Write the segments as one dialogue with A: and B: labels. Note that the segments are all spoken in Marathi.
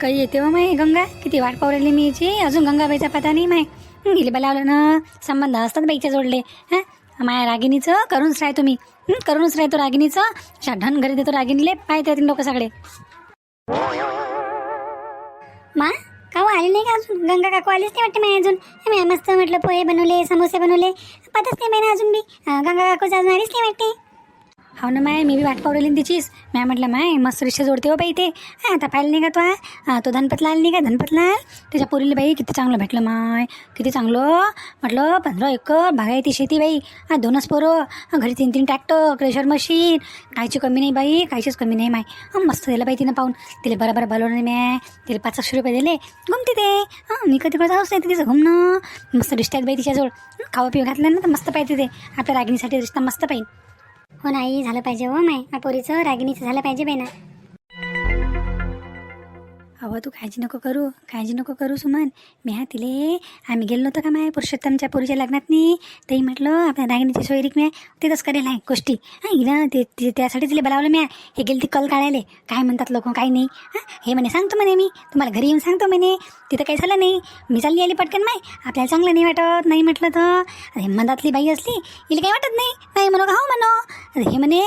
A: काही येते व माय गंगा किती वाट पावलेली मी याची अजून गंगाबाईचा पता नाही माय. गेली लावलं ना. संबंध असतात बाईच्या जोडले. हां माया रागिणीचं करूनच राहाय तुम्ही करूनच राहतो रागिणीचं. ढन घरी देतो रागिनीले पाहते लोक सगळे.
B: मा काऊ आली नाही का अजून? गंगा काकू आलीच नाही वाटते मी अजून. मी मस्त म्हटलं पोहे बनवले समोसे बनवले. पतच नाही महिना अजून बी. गंगा काकू अजून आलीच नाही वाटते.
A: हो ना माय मी बी वाट पावडली तिचीच मॅ म्हटलं माय मस्त रिक्षा जोडते हो बाई ते आता पाहिलं नाही का तो हा, तो धनपतलाल नाही का धनपतलाल. त्याच्या पोरीला बाई किती चांगलं भेटलं माय. किती चांगलं. म्हटलं पंधरा एकर बागायती शेती बाई. हा दोनच पोरं. घरी तीन तीन ट्रॅक्टर क्रेशर मशीन काहीची कमी नाही बाई काहीचीच कमी नाही माय. मस्त दिलं बाई तिनं पाहून. तिला बरोबर बोलवलं नाही म्या. तिला पाच सातशे रुपये दिले. घुमते ते. हां मी कधी जाऊच नाही तिचं घुमणं. मस्त रिश्त्यात बाई तिच्याजवळ. खावं पिऊ घातलं ना तर मस्त पाहिजे ते आपल्या रागिणीसाठी रिश्ता मस्त पाहिजे.
B: हो नाही झालं पाहिजे हो माय. पोरीचं रागिणीचं झालं पाहिजे बेना.
A: अहो तू काळजी नको करू काळजी नको करू सुमन. मी हा तिले आम्ही गेलो नव्हतो का माय पुरुषोत्तमच्या पोरीच्या लग्नात नाही तेही म्हटलं आपल्या दागिनीची सोयरीक मी तिथंच करेल आहे गोष्टी. हां हिला ते त्यासाठी तिला बोलावलं मी हे गेली ती कल काढायले. काय म्हणतात लोक काय नाही. हां हे म्हणे सांगतो म्हणे मी. तुम्हाला घरी येऊन सांगतो म्हणे. तिथं काही झालं नाही. मी चालली आली पटकन माय. आपल्याला चांगलं नाही वाटत नाही म्हटलं तर. अरे हे बाई असली हिला काही वाटत नाही. नाही म्हणू का हो म्हणू. अरे हे म्हणे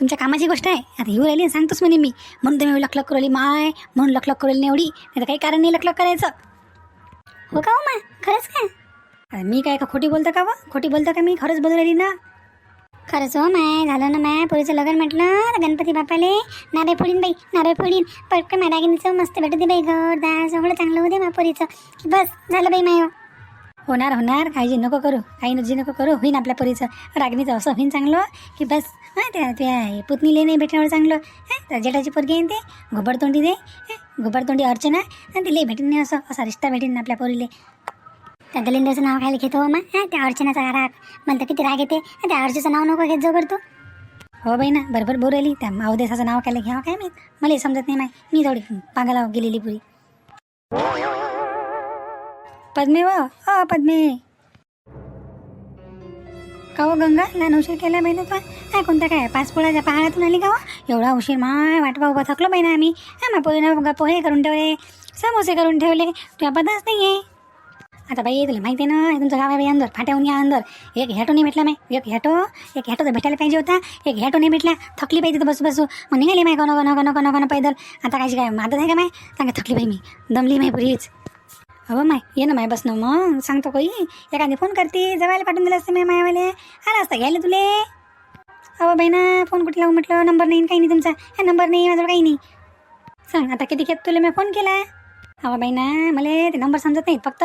A: तुमच्या कामाची गोष्ट आहे? आता येऊ राहिली सांगतोच म्हणे मी. म्हणून तुम्ही लखलख करवली माय म्हणून लखलख करू नाही एवढी. नाही तर काही कारण नाही लखलख करायचं.
B: हो का हो मा? खरंच का?
A: मी काय का खोटी बोलतं का व? खोटी बोलतं का मी? खरंच बोलू राहिली ना?
B: खरंच हो माय झालं ना माय पोरीचं लग्न म्हटलं गणपती बापाले नारळ फोडीन बाई नारळ फोडीन पटकन माझ्या दागिनीचं मस्त भेटू दे बाई घर दाळ सगळं चांगलं होते मा पोरीचं. की बस झालं बाई माय हो.
A: होणार होणार. काळजी नको करू. काही नजी नको करू. होईन आपल्या पोरीचं. रागणीचं असं होईन चांगलं. की बस हां त्या त्या पुतणीले नाही भेटण्यावर चांगलं. हां त्या जेठाची पोरगी आहे ते? घोबडतोंडी दे. घोबडतोंडी अर्चना. आणि तिला भेटेन नाही असं असा रिश्ता भेटेन ना आपल्या पोरीले.
B: त्या दलिंदरचं नाव खायला घेतो मग हां त्या अर्चनाचा राग. म्हणतं किती राग येते. आणि त्या अर्चेचं नाव नको घेत जो करतो
A: हो बाई ना बरोबर बोर आली त्या अवदेशाचं नाव खायला घ्यावं हो, काय माहीत? मला समजत नाही माय. मी थोडी पागाला गेलेली पुरी. पद्मे व पद्मे. का हो गंगा लहान उशीर केला बाई ना काय कोणता काय पाच पोळ्याच्या पहाडातून आली का हो? एवढा उशीर माय वाटवा उभा थकलो बहिणा आम्ही. हा मा पोहे पोहे करून ठेवले समोसे करून ठेवले. तुझ्या पदाच नाही आहे आता बाई तुला माहिती आहे ना तुमचं गाव आहे बाई अंदर. फाट्याहून या अंदर. एक ह्याटो नाही भेटला माय. एक हॅटो एक ह्याटो तर भेटायला पाहिजे होता. एक हॅटो नाही भेटला. थकली पाहिजे तर बसू बसू. मग निघाली माय कोणा कोणा कोणा कोणा कोणा पैदल. आता काय काय मादत आहे का माय? सांगा थकली बाई मी. दमली माय पुरीच. हो माय ये ना माय बस ना मग. सांगतो कोई. एखादी फोन करते जवायला पाठवून दिलं असतं माय मायावाले. आला असता घ्यायला तुले? अहो बहिणा फोन कुठे लावू म्हटलं? नंबर नाही काही नाही तुमचा. हा नंबर नाही माझं काही नाही. सांग आता किती घेत तुला? मी फोन केला अवा बाई ना मला ते नंबर समजत नाही फक्त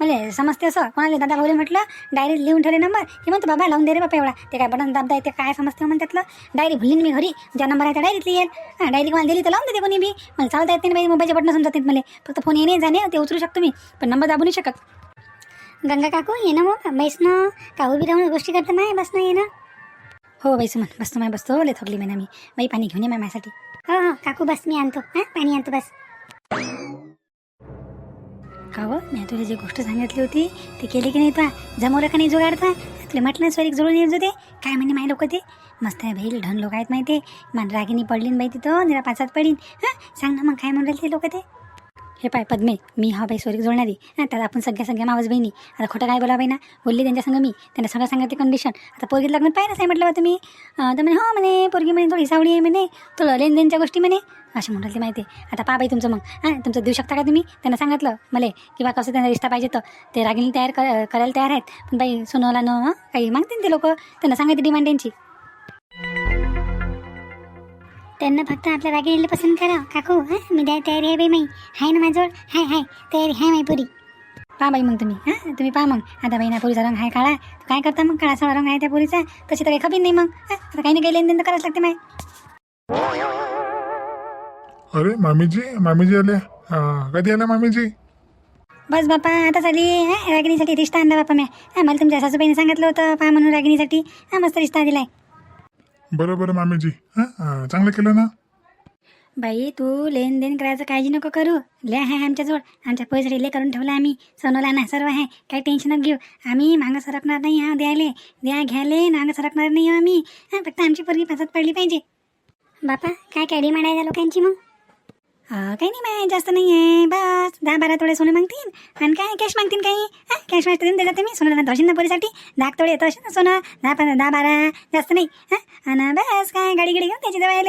A: मला समजते असं. कोणाला दादा भाऊले म्हटलं डायरी लिहून ठेवले नंबर की म्हणतो बाबा लावून दे रे बाबा एवढा. ते काय बटन दाबदा ते काय समजते म्हणून त्यातलं. डायरी भुलीन मी घरी. ज्या नंबर आहे त्या डायरीत लिहेल हां डायरी कोणाला दिली तर लावून देते कोणी बी. मला चालता येत नाही बाई मोबाईलचे बटन समजत नाहीत मला. फक्त फोन येणे जाणे ते उचलू शकतो मी. पण नंबर दाबू नाही शकत.
B: गंगा काकू ये ना मग. बैस ना का उभी राहून गोष्टी करता नाही बस ना ये ना.
A: हो बाई सुमन बसतो माय बसतो लय थकली मी ना मी. बाई पाणी घेऊन ये माय माझ्यासाठी.
B: हो हो काकू बस मी आणतो. हां पाणी आणतो बस.
A: का व मी तुला जी गोष्ट सांगितली होती ती केली की नाही तर जमवलं का नाही जुगाडता तुला म्हटलं स्वरीक जुळून येत होते काय म्हणे माय लोक ते? मस्त आहे भाई ढन लोक आहेत माहिती मान रागिनी पडलीन बाई तिथं निरा पाचात पडीन. हां? सांग ना मग काय म्हणून ते लोक ते? हे पाय पद्मे मी हा बाई स्वरीक जोडणारी. हां त्याला आपण सगळ्या सगळ्या मावस बहिणी. आता खोटं काय बोला बाई ना? बोलली त्यांच्या संग मी. त्यांना सगळं सांगितले कंडिशन आता पोरगीत लग्न पाहिजे आहे म्हटलं तुम्ही? तर म्हणे हो म्हणे पोरगी म्हणे थोडी सावडी आहे म्हणे. थोडं लेनदेनच्या गोष्टी म्हणे. असे म्हणाले माहिती आहे. आता पा बाई तुमचं मग. हां तुमचं देऊ शकता का तुम्ही? त्यांना सांगितलं मला किंवा कसं त्यांना रिश्ता पाहिजे तर ते रागिणी तयार कर करायला तयार आहेत. पण बाई सोनवला न काही मागतील ते लोक. त्यांना सांगायची डिमांड त्यांची
B: त्यांना फक्त आपल्या रागिणीला पसंत करा. काकू हां मी द्या तयारी आहे बाई माई. हाय ना माझ्याजवळ? हाय हाय. तयारी हाय माई पुरी.
A: पहा बाई मग तुम्ही. हां तुम्ही पहा मग. आता बाई ना पोरीचा रंग आहे काळा. काय करता मग? काळा साळा रंग आहे त्या पोरीचा. तशी तर काही खबीर नाही मग. हां आता काही ना काही लेनदेन तर करावंच लागते माय.
C: अरे मामीजी मामीजी आल्या हा, कधी आल्या मामीजी?
A: बस बापा आता झाली हां रागिणीसाठी रिश्ता आणला बापा म्या. हां मला तुमच्या सासूबाईने सांगितलं होतं पहा म्हणून रागिणीसाठी. हां मस्त रिश्ता दिलाय.
C: बरं बरं मामीजी. हां चांगलं केलं ना?
A: बाई तू लेन देन करायचं काळजी नको करू. ले आहे आमच्याजवळ आमच्या पैसे रिले करून ठेवला आम्ही. सोनोला ना सर्व आहे. काही टेन्शन नको घेऊ. आम्ही मागं सरकणार नाही हा द्यायले. द्या घ्यायले मागं सरकणार नाही आम्ही. हां फक्त आमची पोरगी पासात पडली पाहिजे.
B: बापा काय काय डिमांड लोकांची मग?
A: काही नाही माय जास्त नाही आहे बस दहा बारा तोळे सोनं मागतील आणि काय कॅश मागतील काही कॅश मॅश देऊन दिला तुम्ही सोनं धरशील ना पोरीसाठी दहा एक तोळे असेल ना सोनं दहा पंधरा दहा बारा जास्त नाही हां आणि बस काय गाडी गिडी घेऊन त्याची जवळ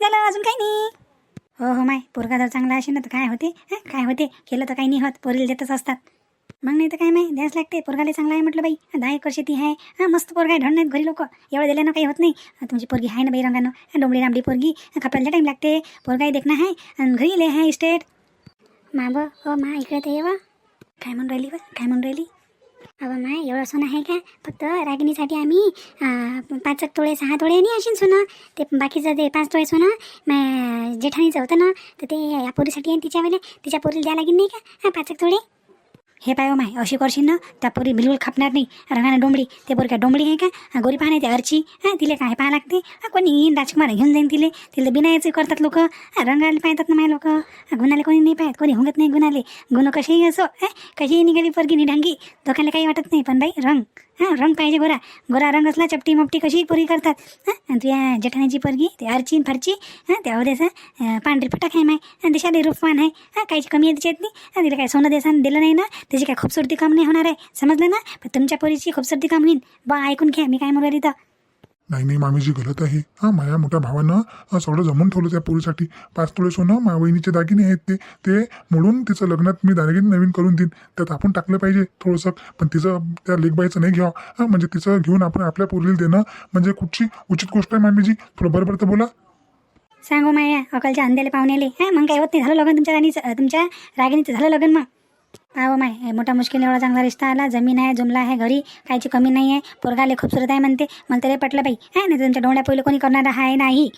A: झालं अजून काही नाही हो हो माय पोरगा जर चांगला असेल ना तर काय होते काय होते केलं तर काही नाही होत पोरीला देतच असतात मग नाही तर काय माही द्यायच लागते पोरगाले चांगला आहे म्हटलं बाई. दहा एकर शेती आहे. हां मस्त पोरगा आहे. ढण नाहीत घरी लोक. एवढं दिल्यानं काही होत नाही. तुमची पोरगी आहे ना बाई रंगानं? डोंबडी रामडी पोरगी. खपायला टाईम लागते. पोरगाही देखणं आहे. आणि घरी लय आहे इस्टेट
B: मा ब हो मा इकडे ते येवा
A: काय म्हणून राहिली बा काय म्हणून राहिली?
B: अहो माय एवढं सोनं आहे का? फक्त रागिणीसाठी आम्ही पाच एक तोळे सहा तोळे नाही अशी सोनं. ते बाकीचं ते पाच तोळे सोनं मा जेठाणीचं होतं ना तर ते या पोरीसाठी आणि तिच्या तिच्या पोरीला द्यायला लागेल नाही का? हां पाच एक तोळे.
A: हे पाय हो माय अशी करशील ना त्या पोरी बिलकुल खपणार नाही. रंगाने डोंबडी ते पोरी काय डोंबडी आहे का? गोरी पाहणे ते अर्ची हां तिला काय पाहा लागते? कोणी येईन राजकुमार घेऊन जाईन तिले. तिला बिनायचे करतात लोक. रंगाले पाहतात ना माय लोक. गुन्हाले कोणी नाही पाहत कोणी हुंगत नाही गुन्हाले गुन्हा कसेही असो ए कशीही निघाली पोरगी निढांगी. दोघांना काही वाटत नाही पण बाई रंग. हां रंग पाहिजे गोरा. गोरा रंग असला चपटी मपटी कशी पोरी करतात? हां तुझ्या जेठाण्याची पोरगी ते अर्ची फरची हां त्यावर देसा पांढरी फटाक आहे माय. आणि देशाला रूपवान आहे. हां काहीची कमी आहे तिच्यात नाही हां तिला काय सोनं देसान दिलं नाही ना? त्याची काय खूपसुरती काम नाही होणार आहे. समजलं ना? पण तुमच्या पोरीची खूपसुरती काम होईल बा ऐकून घ्या मी काय म्हणून तिथं
C: नाही नाही मामीजी गलत आहे. हां माझ्या मोठ्या भावानं सगळं जमून ठेवलं त्या पोरीसाठी. पाच तोळे सोनं माझ्या वहिनीचे दागिने आहेत ते. ते म्हणून तिचं लग्नात मी दागिने नवीन करून देईन. त्यात आपण टाकलं पाहिजे थोडंसं. पण तिचं त्या लेखबाईचं नाही घ्यावं. हां म्हणजे तिचं घेऊन आपण आपल्या पोरीला देणं म्हणजे कुठची उचित गोष्ट आहे मामीजी? थोडं बरोबर तर बोला.
A: सांगू माया अकलच्या अंध्याला पाहुण्याले हां मग काय होत नाही. झालं लग्न तुमच्या राणीचं तुमच्या रागिणीचं झालं लग्न मग? आव माय मोठा मुश्किल एवढा चांगला रिश्ता आला. जमीन आहे जुमला आहे घरी कायची कमी नाही आहे पोरगाले खूपसूरत आहे म्हणते. मला तरी पटलं बाई. आहे नाही तुमच्या डोळ्या पहिलं कोणी करणार आहे नाही.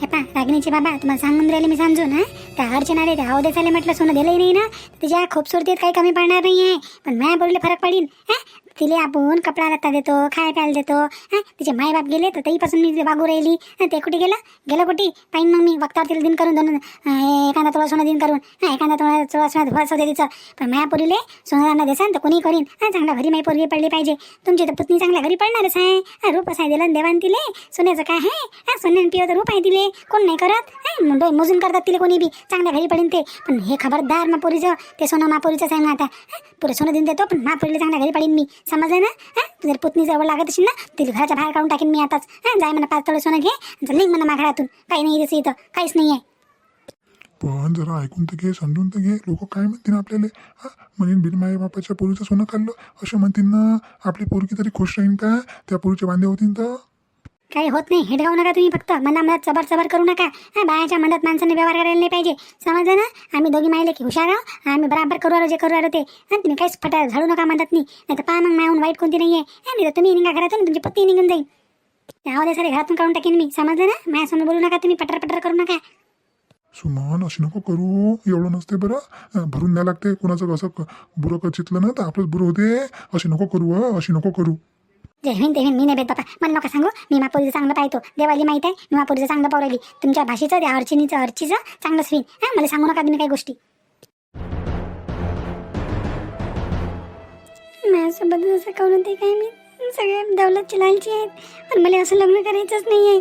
B: हे पा रागिणीचे बाबा तुम्हाला सांगून राहिले मी समजून हा? त्या अर्चनाले त्या अवदेसाले म्हटलं सोनं दिलंही नाही ना? तिच्या खूपसुरतीत काही कमी पडणार नाही आहे पण मॅ बोलले फरक पडीन हा? तिले आपण कपडा लत्ता देतो खाय प्यायला देतो. हा? तिचे मायबाप गेले तर तेहीपासून मी वागू राहिली. ते कुठे गेलं? गेलं कुठे? पाहिन मग मी. वक्तावर तिला दिन करून दोन एखादा तोळा सोनं दिन करून. हा एखादा तोळा तोळा सोनं भर दे तिचं. पण माया पोरीले सोनारांना देसान तर कोणी करीन? हा घरी माई पोरगी पडली पाहिजे. तुमची तर पुतणी चांगल्या घरी पडणारच आहे. हा रूप आहे दिलं देवान तिले. सोन्याचं काय आहे? हा सोन्यान पिवं तर रूप आहे तिले. कोण नाही करत? हा मोजून करतात तिले कोणी बी. चांगल्या घरी पडीन ते. पण हे खबरदार मापुरीचं ते सोनं मापुरीचं आहे ना आता. पुरे सोनं देऊन देतो पण मापोरीला चांगल्या घरी पडीन मी. समजलं ना? हा? जर पुतणी जवळ लागत असेल ना तिला घराच्या बाहेर काढून टाकेन मी आताच. हा? जाय म्हणा पाच तोळे सोनं घे आणि निघ म्हणा माघारातून काही नाही दिसं इथं. काहीच नाही आहे.
C: पण जरा ऐकून तर घे समजून तर घे. लोक काय म्हणतील आपल्याला? हा? म्हणेन बिन माई बापाच्या पोरीचं सोनं खाल्लं. असं म्हणतील ना आपली पोरगी तरी खुश राहीन का? त्या पोरीचे बांधे होतील तर?
B: काही होत नाही. हेडगाव नका तुम्ही फक्त. मना मनात चबर चबर करू नका. हा बायाच्या मनात माणसाने व्यवहार करायला नाही पाहिजे. समजलं ना? आम्ही दोघी माहिले की हुशार आहो. आम्ही बराबर करू आलो जे करू आलो ते. आणि तुम्ही काहीच फटा झाडू नका म्हणतात नाही. नाही तर पहा मग मायहून वाईट कोणती नाही आहे नाही तर तुम्ही निघा घरातून. तुमची पत्नी निघून जाईल. त्यावर सारे घरातून काढून टाकेन मी. समजलं ना? माझ्यासमोर बोलू नका तुम्ही. पटर पटर करू नका.
C: सुमन अशी नको करू. एवढं नसते बरं. भरून द्या लागते कोणाचं असं बुरं चितलं ना तर आपलंच बुरं होते. अशी नको करू अशी नको करू.
B: जे होईन ते होईन मी नाही भेट बापा. मला नका सांगू. मी मापोरीचं चांगलं पाहतो. देवाली माहीत आहे. मी मापोरीचं चांगलं पावरायली तुमच्या भाषेचं त्या अर्चिनीचं अर्चीचं चांगलंच होईन हा मला सांगू नका तुम्ही काही गोष्टी. माझ्यासोबत असं करून ते काय मी सगळे दौलतची लालची आहेत. पण मला असं लग्न करायचंच नाही आहे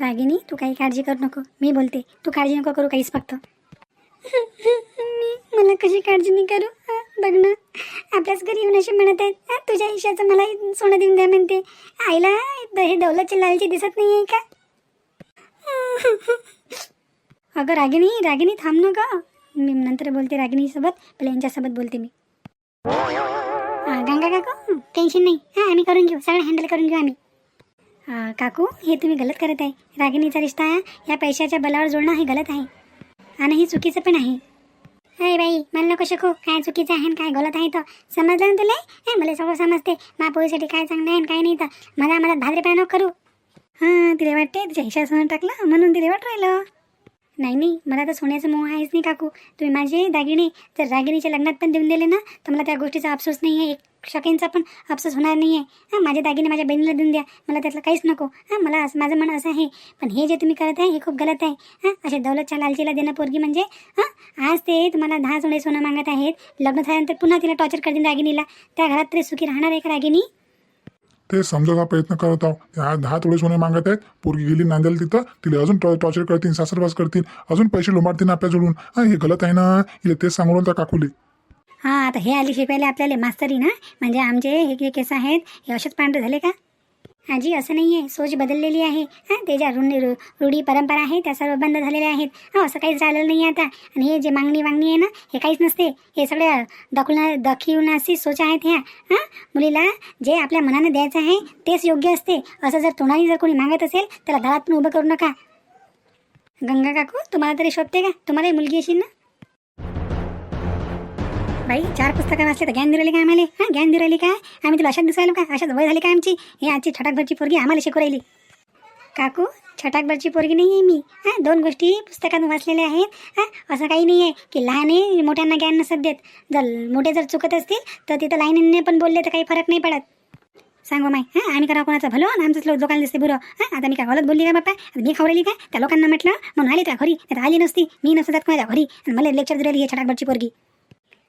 A: रागिनी तू काही काळजी करू नको. मी बोलते. तू काळजी नको करू काहीच फक्त.
B: मी मला कशी काळजी नाही करू? बघ ना आपल्याच घरी येऊन असे म्हणत आहेत तुझ्या हिशाचं मला सोनं देऊन द्या म्हणते. आईला हे दौलतची लालची दिसत नाही आहे का?
A: अगं रागिणी रागिणी थांब ना ग. मी नंतर बोलते रागिणीसोबत पहिले यांच्यासोबत बोलते मी.
B: गंगा काकू टेन्शन नाही. हां आम्ही करून घेऊ सगळं हँडल करून घेऊ आम्ही.
A: काकू हे तुम्ही गलत करत आहे. रागिणीचा रिश्ता या पैशाच्या बलावर जोडणं हे गलत आहे. आणि हे चुकीचं पण आहे.
B: अरे बाई मला नको शिकू. काय चुकीचं आहे आणि काय गलत आहे तर समजलं ना तुला? हे मला सगळं समजते. महापोळीसाठी काय चांगलं आहे आणि काय नाही तर मला मला भादरेपणा नको करू.
A: हां तिला वाटते तिच्या हिशा सोनं टाकलं? म्हणून तिला वाट राहिलं. नाही नाही मला तर सोन्याचं मोह आहेच नाही काकू. तुम्ही माझे दागिने जर दागिनीच्या लग्नात पण देऊन दिले ना तर मला त्या गोष्टीचा अफसोस नाही आहे. एक शकेंचा पण अफसोस होणार नाही आहे माझ्या माझे दागिने माझ्या बहिणीला देऊन द्या. मला त्यातलं काहीच नको. हां मला असं माझं मन असं आहे. पण हे जे तुम्ही करत आहे हे खूप गलत आहे. हां असे दौलतच्या लालचीला देणं पोरगी म्हणजे हां आज ते तुम्हाला दहा जोडे सोनं मागत आहेत. लग्न झाल्यानंतर पुन्हा तिला टॉर्चर करतील रागिनीला त्या घरात तरी सुखी राहणार आहे का रागिनी
C: ते समजायचा प्रयत्न करत आहो. ह्या दहा थोडे सोने मागत आहेत. पोरगी गेली नांदेल तिथं. तिला अजून टॉर्चर करतील सासरवास करतील. अजून पैसे लोंबाडतील आपल्याजवळून. हे गलत आहे ना? हिला तेच सांगून त्या काकुली.
D: हां आता हे आली शिकवायला आपल्याला मास्तरी ना? म्हणजे आमचे हे जे केस आहेत. हे असेच पांढरे झाले का?
A: आजी असं नाही आहे सोच बदललेली आहे. हां ते ज्या रूढी रू- रूढी परंपरा आहे त्या सर्व बंद झालेल्या आहेत. हां असं काहीच राहिलेलं नाही आता. आणि हे जे मागणी वागणी आहे ना हे काहीच नसते. हे सगळं दखुना दखिवनाशी सोच आहेत ह्या. हां मुलीला जे आपल्या मनानं द्यायचं आहे तेच योग्य असते. असं जर तोंडाने जर कोणी मागत असेल त्याला दारात पण उभं करू नका. गंगा काकू तुम्हाला तरी शोधते का? तुम्हालाही मुलगी येशील ना?
D: बाई चार पुस्तकं वाचले तर ज्ञान दिली का आम्हाला? हां ज्ञान दिलेली काय? आम्ही तुला अशाच दिसायलो का? अशाच वय झाली का आमची? हे आजची छटाकभरची पोरगी आम्हाला शिकू राहिली.
A: काकू छटाकभरची पोरगी नाही आहे मी. हां दोन गोष्टी पुस्तकातून वाचलेल्या आहेत. हां असं काही नाही आहे की लहाने मोठ्यांना ज्ञान नसत देत. जर मोठे जर चुकत असतील तर तिथं लाईनीने पण बोलले तर काही फरक नाही पडत.
D: सांगू माय हां आम्ही करा कोणाचं भलो? आणि आमचंच लोक लोकांना दिसते बुरं. हां आता मी काय गलत बोलली का बाप्पा? आता मी खावलेली काय त्या लोकांना म्हटलं म्हणून आली त्या घरी. नाही तर आली नसती. मी नसतात कोणाच्या घरी. आणि मला लेक्चर दिलेली आहे छटाकभरची पोरगी.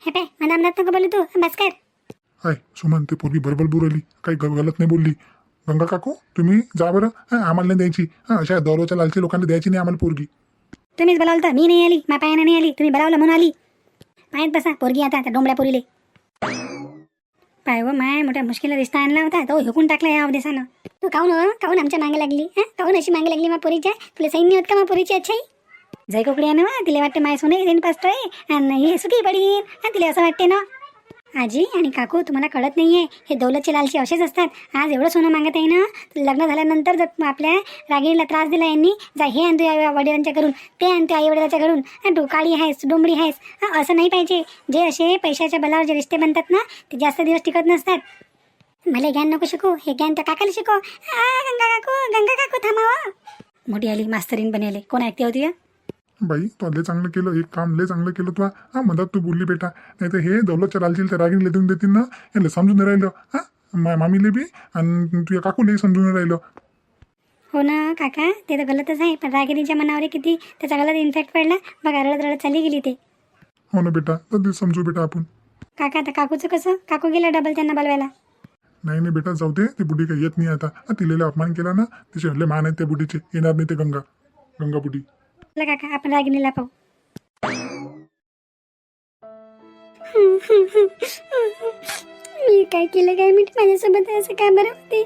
A: हे मला अमरात नको बोलू तू. बस कर.
C: हाय सुमन ते पोरगी बरोबर बुरली काही ग- गलत नाही बोलली. गंगा काकू तुम्ही जा बरं. हा आम्हाला नाही द्यायची. हा अशा दौलच्या लालची लोकांना द्यायची नाही आम्हाला पोरगी.
D: तुम्हीच बोलावलं तर मी नाही आली मा पायानं नाही आली. तुम्ही बोलावलं म्हणून आली. पायात बसा पोरगी आता त्या डोंबड्या पोरीले. पाय व माय मोठ्या मुश्किलला रिश्ता आणला होता तो हुकून टाकला या अवदेशानं
A: तू काहून हो? काहून आमच्या मागे लागली? हां? काहून अशी मागे लागली मा पोरीच्या? तुला सैन्य होत का मा पोरीची अच्छाई?
D: जय कोकडी आहे ना तिला वाटते माय सोने देईन पाचतोय आणि हे सुखी पडीन. आणि तिला असं वाटते ना. आजी आणि काकू तुम्हाला कळत नाहीये. हे दौलतचे लालचे असेच असतात. आज एवढं सोनं मागत आहे ना. लग्न झाल्यानंतर जर आपल्या रागिणीला त्रास दिला यांनी जा हे आणतो आई वडिलांच्या घरून. ते आणतो आई वडिलांच्या घरून. डोकाळी तू काळी आहेस डोंबडी आहेस. असं नाही पाहिजे. जे असे पैशाच्या बलावर जे रिश्ते बनतात ना ते जास्त दिवस टिकत नसतात.
A: मला ज्ञान नको शिकू. हे ज्ञान तर काकाला शिकू गंगा काकू गंगा काकू थांबावा.
D: मोठी आली मास्तरीन बनेले. कोण ऐकते होती का
C: बाई तू लय चांगलं केलं एक काम लय चांगलं केलं तू हा मधात तू बोलली बेटा. नाही तर हे दौलतच्या लालचील तर रागिणीला देऊन देतील ना. याला समजून नाही राहिलं. हा मा मामीले बी आणि तुझ्या काकूलाही समजून नाही राहिलं.
A: हो ना काका ते तर गलतच आहे. पण रागिणीच्या मनावर किती त्याचा गलत इन्फेक्ट पडला. बघा रडत रडत चालली गेली ते.
C: हो ना बेटा तर ते समजू बेटा आपण.
A: काका आता काकूचं कसं? काकू गेला डबल त्यांना बोलवायला.
C: नाही नाही बेटा जाऊ दे. ती बुढी काही येत नाही आता. तिला लय अपमान केला ना. तिचे हल्ले मान आहेत त्या बुढीचे. येणार नाही ते गंगा. गंगा बुढी
A: काका आपण रागिणीला पाहू. मी काय केलं काय मी माझ्यासोबत असं का बरं होते?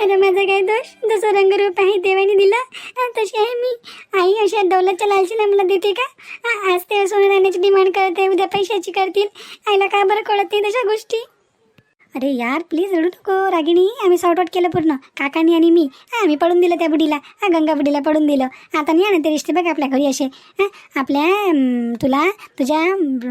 A: अरे माझा काय दोष? जसं रंगरूप आहे देवाने दिला तशी आहे मी. आई अशा दौलतच्या लालचीला मला देते का? हा, आज ते सोनं राहण्याची डिमांड करते उद्या पैशाची करतील. आईला का बरं कळत नाही तशा गोष्टी? अरे यार प्लीज रडू नको रागिणी. आम्ही सॉर्ट आउट केलं पूर्ण. काकानी आणि मी. हा आम्ही पडून दिलं त्या बुडीला हा गंगा बुडीला पडून दिलं. आता नाही ना ते रिश्ते बघ आपल्या घरी असे. हा आपल्या तुला तुझ्या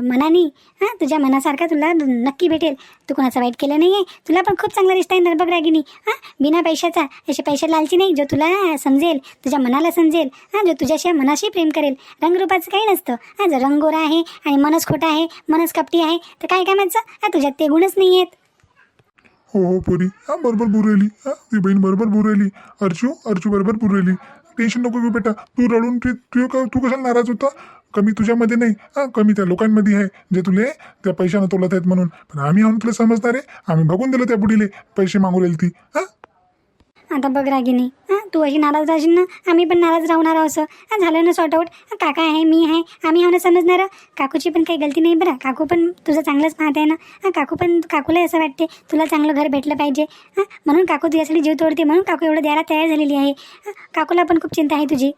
A: मनाने. हा तुझ्या मनासारखा तुला नक्की भेटेल. तू कोणाचं वाईट केलं नाही आहे तुला पण खूप चांगला रिश्ता आहे बघ रागिणी. हा बिना पैशाचा. असे पैसे लालची नाही जो तुला समजेल तुझ्या मनाला समजेल. हा जो तुझ्याशी मनाशी प्रेम करेल. रंगरूपाचं काही नसतं. हा जर रंगोरा आहे आणि मनस खोटा आहे मनस कपटी आहे तर काय कामाचं? तुझ्यात ते गुणच नाही आहेत
C: हो हो पोरी. हा बरोबर बुरेली हा ती बहीण बरोबर बुरेली अर्चू अर्चू बरोबर बुरेली टेन्शन नको घेऊ बेटा. तू रडून तू तू तू कशाला नाराज होता? कमी तुझ्यामध्ये नाही. हा कमी त्या लोकांमध्ये आहे. जे तुले त्या पैशानं तोलत आहेत म्हणून. पण आम्ही आम्ही तुला समजणार आहे. आम्ही बघून दिलं त्या बुडीले पैसे मागवलेली ती. हा?
A: आता बघ रागिनी. हां तू अशी नाराज राहशील ना? आम्ही पण नाराज राहणार आहोत असं झालं ना सॉर्ट आऊट काका आहे मी आहे. आम्ही आहो ना समजणार. काकूची पण काही गलती नाही बरं. काकू पण तुझं चांगलंच पाहत आहे ना? हां काकू पण काकूला असं वाटते तुला चांगलं घर भेटलं पाहिजे. हां म्हणून काकू तुझ्यासाठी जीव तोडते म्हणून काकू एवढं द्यायला तयार झालेली आहे. काकूला पण खूप चिंता आहे तुझी.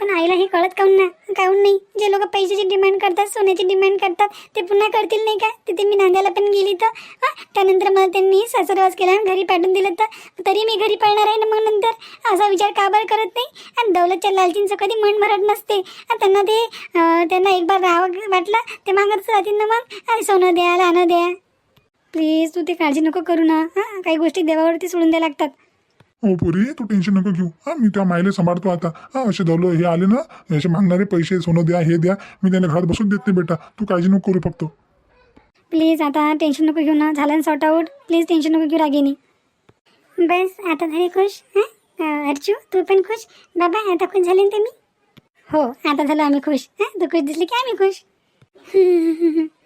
A: पण आईला हे कळत काऊन ना? काऊन नाही? जे लोक पैशाची डिमांड करतात सोन्याची डिमांड करतात ते पुन्हा करतील नाही का? तिथे मी नांद्याला पण गेली तर हां? त्यानंतर मला त्यांनी सासरवास केला आणि घरी पाठवून दिलं तर. तरी मी घरी पळणार आहे ना मग नंतर? असा विचार का बरं करत नाही? आणि दौलतच्या लालचींचं कधी मन भरत नसते. त्यांना ते त्यांना एक बार राहावं वाटलं ते मागत राहतील ना मग? अरे सोनं द्या लहानं द्या. प्लीज तू ते काळजी नको करू ना. हां? काही गोष्टी देवावरती सोडून द्या लागतात.
C: हो पुरी तू टेन्शन नको घेऊ. हा मी त्या मायले सांभाळतो आता. हा असे दौलो हे आले ना असे मागणारे पैसे सोनं द्या हे द्या मी त्यांना घरात बसून देत नाही बेटा. तू काळजी नको करू फक्त.
A: प्लीज आता टेन्शन नको घेऊ ना. झालं सॉर्ट आउट प्लीज टेन्शन नको घेऊ रागिनी बस आता झाले खुश हां? अर्चू तू पण खुश? बाबा आता खुश झाले ना तुम्ही? हो आता झालं आम्ही खुश. हां तू खुश दिसली की आम्ही खुश?